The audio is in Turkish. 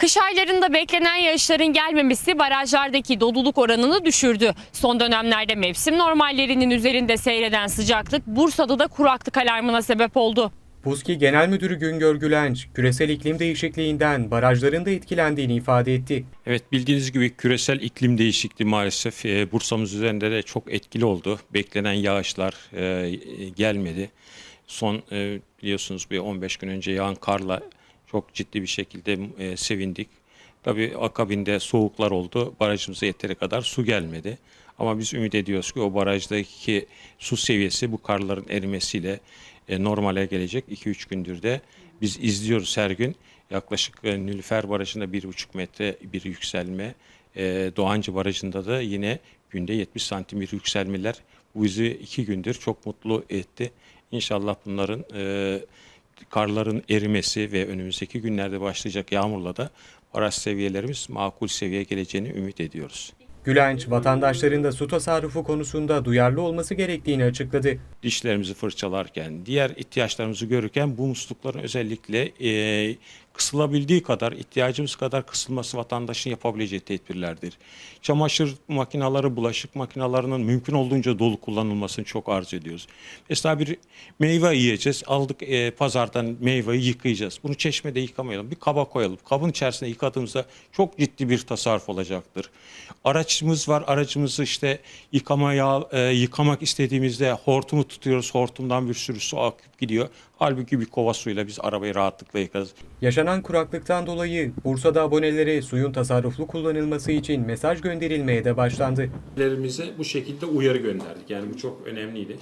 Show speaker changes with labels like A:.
A: Kış aylarında beklenen yağışların gelmemesi barajlardaki doluluk oranını düşürdü. Son dönemlerde mevsim normallerinin üzerinde seyreden sıcaklık Bursa'da da kuraklık alarmına sebep oldu.
B: Puski Genel Müdürü Güngör Gülenç, küresel iklim değişikliğinden barajların da etkilendiğini ifade etti.
C: Evet bildiğiniz gibi küresel iklim değişikliği maalesef e, Bursa'mız üzerinde de çok etkili oldu. Beklenen yağışlar e, gelmedi. Son e, biliyorsunuz bir 15 gün önce yağan karla çok ciddi bir şekilde e, sevindik. Tabii akabinde soğuklar oldu. Barajımıza yeteri kadar su gelmedi. Ama biz ümit ediyoruz ki o barajdaki su seviyesi bu karların erimesiyle e, normale gelecek. 2-3 gündür de biz izliyoruz her gün. Yaklaşık e, Nilüfer Barajı'nda 1,5 metre bir yükselme. E, Doğancı Barajı'nda da yine günde 70 santim bir yükselmeler. Bu bizi iki gündür çok mutlu etti. İnşallah bunların e, karların erimesi ve önümüzdeki günlerde başlayacak yağmurla da baraj seviyelerimiz makul seviyeye geleceğini ümit ediyoruz.
B: Gülenç, vatandaşların da su tasarrufu konusunda duyarlı olması gerektiğini açıkladı.
C: dişlerimizi fırçalarken, diğer ihtiyaçlarımızı görürken bu muslukların özellikle e, kısılabildiği kadar, ihtiyacımız kadar kısılması vatandaşın yapabileceği tedbirlerdir. Çamaşır makineleri, bulaşık makinelerinin mümkün olduğunca dolu kullanılmasını çok arzu ediyoruz. Mesela bir meyve yiyeceğiz, aldık e, pazardan meyveyi yıkayacağız. Bunu çeşmede yıkamayalım, bir kaba koyalım. Kabın içerisinde yıkadığımızda çok ciddi bir tasarruf olacaktır. Araçımız var, aracımızı işte yıkamaya, e, yıkamak istediğimizde hortumu tutuyoruz, hortumdan bir sürü su akıp gidiyor. Halbuki bir kova suyla biz arabayı rahatlıkla yıkarız.
B: Yaşanan kuraklıktan dolayı Bursa'da abonelere suyun tasarruflu kullanılması için mesaj gönderilmeye de başlandı.
C: Lerimize bu şekilde uyarı gönderdik. Yani bu çok önemliydi.